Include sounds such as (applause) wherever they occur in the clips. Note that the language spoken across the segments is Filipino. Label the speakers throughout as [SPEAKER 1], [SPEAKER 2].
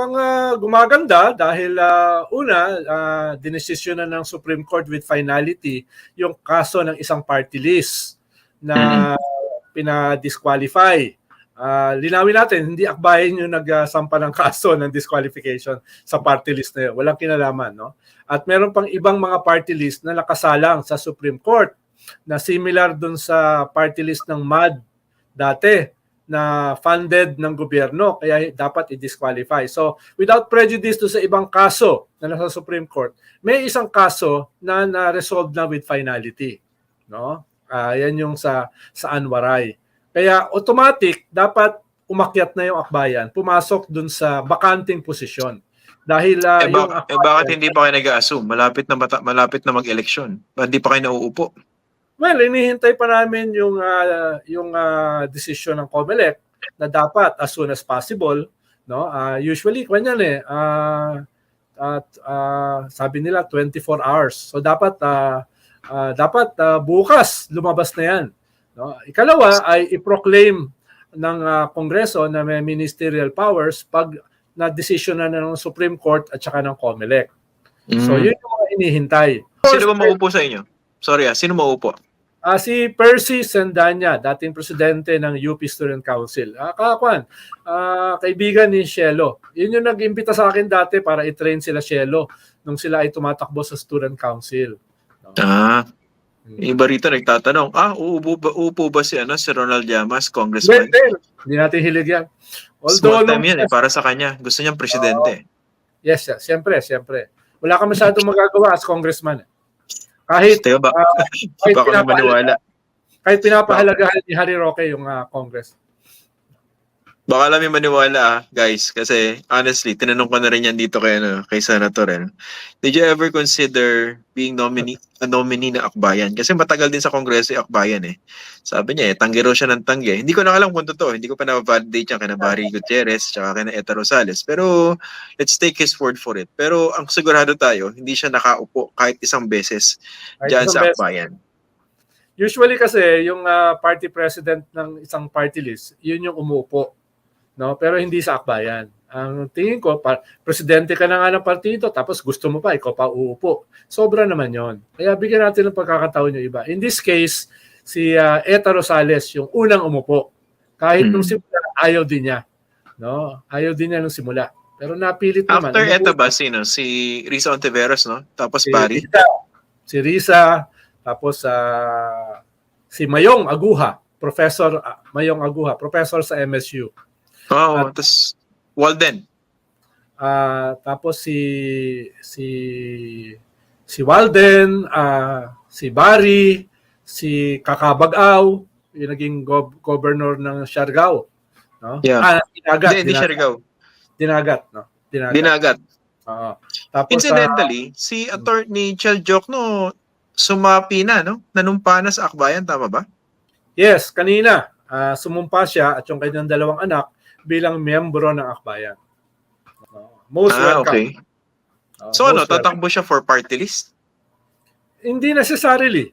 [SPEAKER 1] mukhang ah, gumaganda dahil ah, una, uh, dinesisyon na ng Supreme Court with finality yung kaso ng isang party list na pinadisqualify. Ah, linawin natin, hindi akbayan yung nagsampa ng kaso (laughs) ng disqualification sa party list na yun. Walang kinalaman. No? At meron pang ibang mga party list na nakasalang sa Supreme Court na similar dun sa party list ng MAD dati na funded ng gobyerno kaya dapat i-disqualify. So, without prejudice to sa ibang kaso na nasa Supreme Court, may isang kaso na na-resolve na with finality, no? Ah, yan yung sa sa Anwaray. Kaya automatic dapat umakyat na yung akbayan, pumasok dun sa bakanting posisyon. Dahil ah,
[SPEAKER 2] Eh,
[SPEAKER 1] yung
[SPEAKER 2] bak- eh, bakit hindi pa kayo nag-assume? Malapit na mata- malapit na mag-eleksyon. Hindi pa kayo nauupo?
[SPEAKER 1] Well, inihintay pa namin yung ah, yung ah, desisyon ng COMELEC na dapat as soon as possible, no? Ah, usually kanyan eh ah, at ah, sabi nila 24 hours. So dapat ah, ah, dapat ah, bukas lumabas na 'yan, no? Ikalawa ay i-proclaim ng ah, Kongreso na may ministerial powers pag na desisyon na ng Supreme Court at saka ng COMELEC. So
[SPEAKER 2] Mm.
[SPEAKER 1] yun yung mga inihintay.
[SPEAKER 2] Sino ba mauupo sa inyo? Sorry ah, sino mauupo?
[SPEAKER 1] Ah, si Percy Sandanya, dating presidente ng UP Student Council. Ah, kakwan, ah, kaibigan ni Shelo. Yun yung nag-imbita sa akin dati para i-train sila Shelo nung sila ay tumatakbo sa Student Council. No?
[SPEAKER 2] Ah,
[SPEAKER 1] Hmm.
[SPEAKER 2] iba rito nagtatanong, ah, uupo ba, uupo ba si, ano, si Ronald Llamas,
[SPEAKER 1] Well,
[SPEAKER 2] congressman?
[SPEAKER 1] then, hindi natin hilig yan.
[SPEAKER 2] Small
[SPEAKER 1] nung-
[SPEAKER 2] time yan eh, para sa kanya. Gusto niyang presidente.
[SPEAKER 1] Yes, yes, siyempre, siyempre. Wala ka masyadong magagawa as congressman. eh. Kahit,
[SPEAKER 2] Tayo ba?
[SPEAKER 1] ah, (laughs) kahit,
[SPEAKER 2] Baka
[SPEAKER 1] pinapahalaga,
[SPEAKER 2] maniwala.
[SPEAKER 1] kahit pinapahalagahan ni Harry Roque yung ah, Congress.
[SPEAKER 2] Baka lang may maniwala ah, guys. Kasi honestly, tinanong ko na rin yan dito kay, ano, kay Senator El. Did you ever consider being nominee, a nominee na Akbayan? Kasi matagal din sa Kongreso yung Akbayan eh. Sabi niya eh, tanggi raw siya ng tanggi. Hindi ko na alam kung totoo. Hindi ko pa na-validate yan kay Barry Gutierrez tsaka kay na Eta Rosales. Pero let's take his word for it. Pero ang sigurado tayo, hindi siya nakaupo kahit isang beses dyan sa. Akbayan.
[SPEAKER 1] Usually kasi yung ah, party president ng isang party list, yun yung umuupo. No? Pero hindi sa akbayan. Ang tingin ko, pa, presidente ka na nga ng partido, tapos gusto mo pa, ikaw pa uupo. Sobra naman yon. Kaya bigyan natin ng pagkakataon yung iba. In this case, si ah, Eta Rosales, yung unang umupo. Kahit nung
[SPEAKER 2] Mhm.
[SPEAKER 1] simula, ayaw din niya. No? Ayaw din niya nung simula. Pero napilit naman.
[SPEAKER 2] After
[SPEAKER 1] Umupo.
[SPEAKER 2] Eta ba, sino? Si Risa Ontiveros, no? Tapos
[SPEAKER 1] si
[SPEAKER 2] Barry?
[SPEAKER 1] Risa, si Risa, tapos sa si Mayong Aguha, Professor ah, Mayong Aguha, professor sa MSU.
[SPEAKER 2] Oo,
[SPEAKER 1] At-
[SPEAKER 2] tapos Walden.
[SPEAKER 1] Ah, tapos si si si Walden, ah, si Barry, si Kakabagaw, yung naging gob- governor ng Siargao. No?
[SPEAKER 2] Yeah.
[SPEAKER 1] Ah, dinagat,
[SPEAKER 2] Hindi, Siargao.
[SPEAKER 1] dinagat, no? Dinagat.
[SPEAKER 2] Dinagat.
[SPEAKER 1] Oo. Tapos
[SPEAKER 2] Incidentally, si attorney Chel Jokno sumapi na, no? Nanumpa na sa akbayan, tama ba?
[SPEAKER 1] Yes, kanina ah, sumumpa siya at yung kanyang dalawang anak bilang miyembro ng akbayan. Oh, most
[SPEAKER 2] ah,
[SPEAKER 1] welcome.
[SPEAKER 2] okay.
[SPEAKER 1] Oh,
[SPEAKER 2] So ano,
[SPEAKER 1] welcome.
[SPEAKER 2] tatakbo siya for party list?
[SPEAKER 1] Hindi necessarily.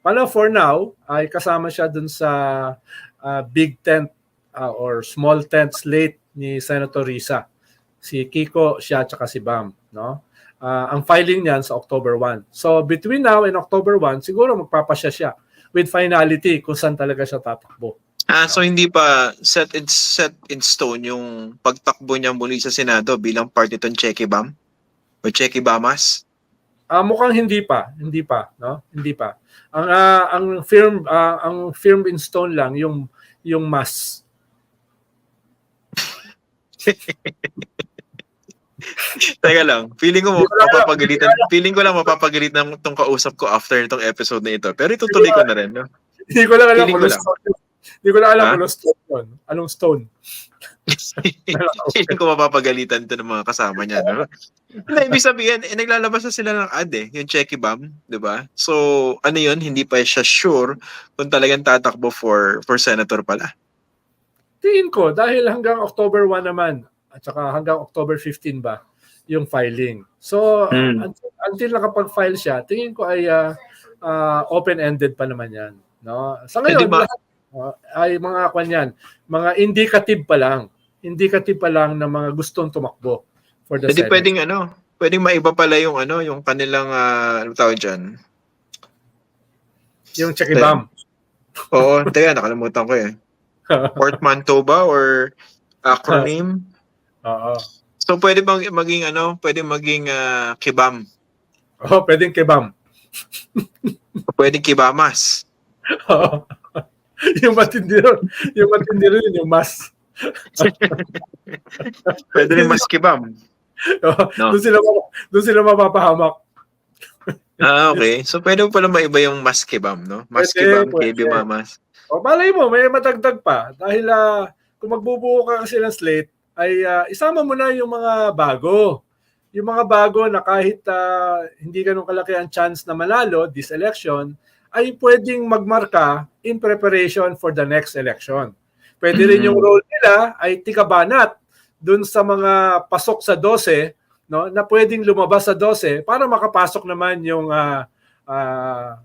[SPEAKER 1] Pala for now ay kasama siya dun sa ah, big tent ah, or small tent slate ni Senator Risa. Si Kiko, siya at si Bam, no? Ah, ang filing niyan sa October 1. So between now and October 1, siguro magpapasya siya with finality kung saan talaga siya tatakbo.
[SPEAKER 2] Ah, so hindi pa set in, set in stone yung pagtakbo niya muli sa Senado bilang party ton Cheque Bam? O Cheque Bamas?
[SPEAKER 1] Ah, mukhang hindi pa, hindi pa, no? Hindi pa. Ang ah, ang firm ah, ang firm in stone lang yung yung mass. (laughs)
[SPEAKER 2] Teka lang, feeling ko mapapagalitan, feeling ko lang mapapagalitan tong kausap ko after itong episode na ito. Pero itutuloy ko na rin, no?
[SPEAKER 1] Hindi ko lang alam kung stone. Hindi ko lang alam kung anong stone yun. Anong stone?
[SPEAKER 2] Feeling (laughs) ko mapapagalitan to ng mga kasama niya. No? Na, ibig sabihin, eh, naglalabas na sila ng ad eh, yung Checky Bam, di ba? So, ano yun, hindi pa siya sure kung talagang tatakbo for for senator pala.
[SPEAKER 1] Tingin ko, dahil hanggang October 1 naman, at saka hanggang October 15 ba, yung filing. So,
[SPEAKER 2] Hmm.
[SPEAKER 1] until, until nakapag-file siya, tingin ko ay ah, ah, open-ended pa naman yan. No? Sa ngayon,
[SPEAKER 2] ba-
[SPEAKER 1] lahat, ah, ay mga kwan yan, mga indicative pa lang. indicative pa lang ng mga gustong tumakbo for the
[SPEAKER 2] Hindi
[SPEAKER 1] Senate.
[SPEAKER 2] pwedeng ano, pwedeng maiba pala yung ano, yung kanilang ah, ano tawag diyan.
[SPEAKER 1] Yung Chekibam. (laughs)
[SPEAKER 2] Oo, teka, nakalimutan ko eh. (laughs) Portmanteau ba or acronym? (laughs)
[SPEAKER 1] Oo.
[SPEAKER 2] So pwede bang maging ano, pwede maging ah, kibam.
[SPEAKER 1] Oh, pwedeng kebam.
[SPEAKER 2] O pwedeng kibamas.
[SPEAKER 1] Oo. (laughs) yung matindi. Yung matindi rin, yung mas. (laughs)
[SPEAKER 2] Pwede rin mas kibam.
[SPEAKER 1] Oo.
[SPEAKER 2] No.
[SPEAKER 1] Doon sila, doon sila mapapahamak.
[SPEAKER 2] Ah, okay. So pwede pala maiba yung mas kibam, no? Mas
[SPEAKER 1] Pwede,
[SPEAKER 2] kibam. KB mamas.
[SPEAKER 1] O, malay mo, may madagdag pa. Dahil ah, kung magbubuo ka kasi ng slate, ay ah, isama mo na yung mga bago. Yung mga bago na kahit ah, hindi ganun kalaki ang chance na manalo this election, ay pwedeng magmarka in preparation for the next election. Pwede rin
[SPEAKER 2] Mhm.
[SPEAKER 1] yung role nila ay tikabanat dun sa mga pasok sa 12 no na pwedeng lumabas sa 12 para makapasok naman yung uh, uh,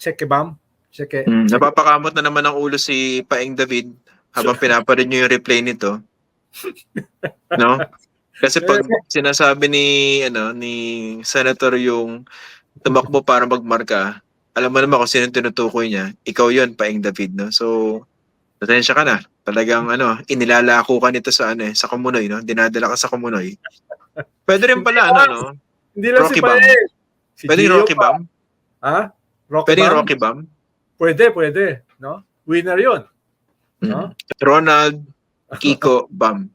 [SPEAKER 1] checkebam check
[SPEAKER 2] Mm, napapakamot na naman ang ulo si Paeng David habang pinaparin niyo yung replay nito. (laughs) No? Kasi pag sinasabi ni ano ni senator yung tumakbo para magmarka, alam mo naman kung sino tinutukoy niya. Ikaw 'yon, Paeng David, no? So, pasensya ka na. Talagang ano, inilalako ka nito sa ano eh, sa Kumunoy, no? Dinadala ka sa Kumunoy. Pwede rin pala ano, no?
[SPEAKER 1] Hindi lang
[SPEAKER 2] Rocky
[SPEAKER 1] si Pae. Si
[SPEAKER 2] Pwede
[SPEAKER 1] Gio
[SPEAKER 2] Rocky
[SPEAKER 1] pa.
[SPEAKER 2] Bam?
[SPEAKER 1] Ha? Rocky
[SPEAKER 2] Pwede
[SPEAKER 1] Bam?
[SPEAKER 2] Rocky Bam?
[SPEAKER 1] Pwede, pwede. No? Winner yon. No?
[SPEAKER 2] Mm. Ronald Kiko (laughs) Bam.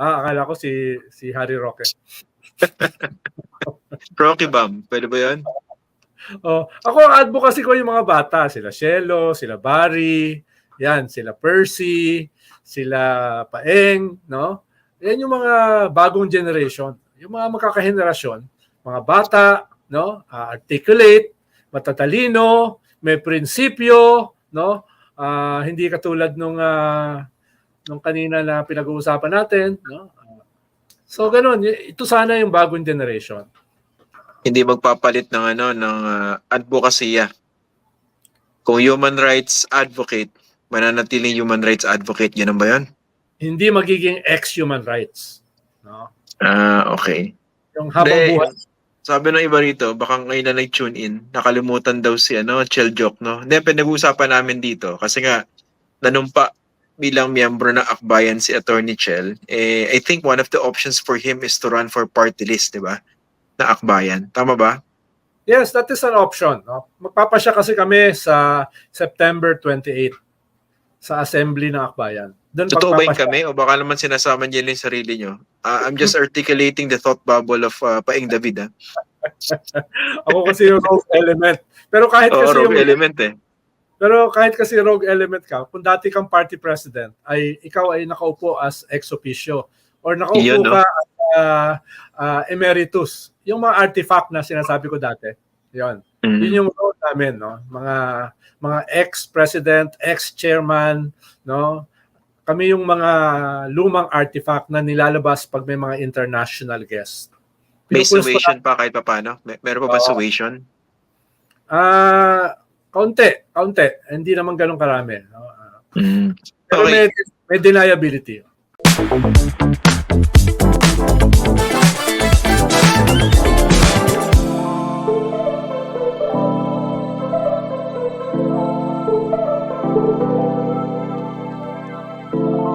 [SPEAKER 1] Ah, akala ko si si Harry Roque. (laughs)
[SPEAKER 2] Rocky Bam, pwede ba 'yon?
[SPEAKER 1] Oh, ako ang advocacy ko yung mga bata, sila Shelo, sila Barry, yan, sila Percy, sila Paeng, no? Yan yung mga bagong generation, yung mga magkakahenerasyon, mga bata, no? Ah, articulate, matatalino, may prinsipyo, no? Ah, hindi katulad nung ah, nung kanina na pinag-uusapan natin, no? So ganun, y- ito sana yung bagong generation.
[SPEAKER 2] Hindi magpapalit ng ano ng uh, advokasya. Kung human rights advocate, mananatiling human rights advocate, yun ba 'yon?
[SPEAKER 1] Hindi magiging ex-human rights, no?
[SPEAKER 2] Ah, okay.
[SPEAKER 1] Yung habang
[SPEAKER 2] Hindi,
[SPEAKER 1] buhay.
[SPEAKER 2] Sabi ng iba rito, baka ngayon na nag-tune in, nakalimutan daw si ano, Chel Joke, no? Hindi, pinag-uusapan namin dito. Kasi nga, nanumpa bilang miyembro ng Akbayan si Attorney Chel. Eh, I think one of the options for him is to run for party list, di ba? Na Akbayan. Tama ba?
[SPEAKER 1] Yes, that is an option. No? Magpapasya kasi kami sa September 28 sa assembly ng Akbayan. Doon
[SPEAKER 2] Totoo ba kami? O baka naman sinasama niyo yung sarili niyo? Ah, I'm just articulating the thought bubble of uh, Paing David. Ah. (laughs)
[SPEAKER 1] Ako kasi yung rogue element. Pero kahit
[SPEAKER 2] Oo,
[SPEAKER 1] kasi
[SPEAKER 2] rogue
[SPEAKER 1] yung,
[SPEAKER 2] element eh.
[SPEAKER 1] pero kahit kasi rogue element ka, kung dati kang party president, ay ikaw ay nakaupo as ex officio or nakaupo
[SPEAKER 2] Iyon, no?
[SPEAKER 1] ka as uh, uh, emeritus. Yung mga artifact na sinasabi ko dati. Yon.
[SPEAKER 2] Mm.
[SPEAKER 1] Yun yung role namin, no? Mga mga ex-president, ex-chairman, no? Kami yung mga lumang artifact na nilalabas pag may mga international guests.
[SPEAKER 2] May suasion pa kahit pa paano? May, meron pa ba suasion?
[SPEAKER 1] Ah, kaunti, kaunti. Hindi naman ganun karami. No? Ah,
[SPEAKER 2] Mm.
[SPEAKER 1] Pero
[SPEAKER 2] Okay.
[SPEAKER 1] may, may deniability.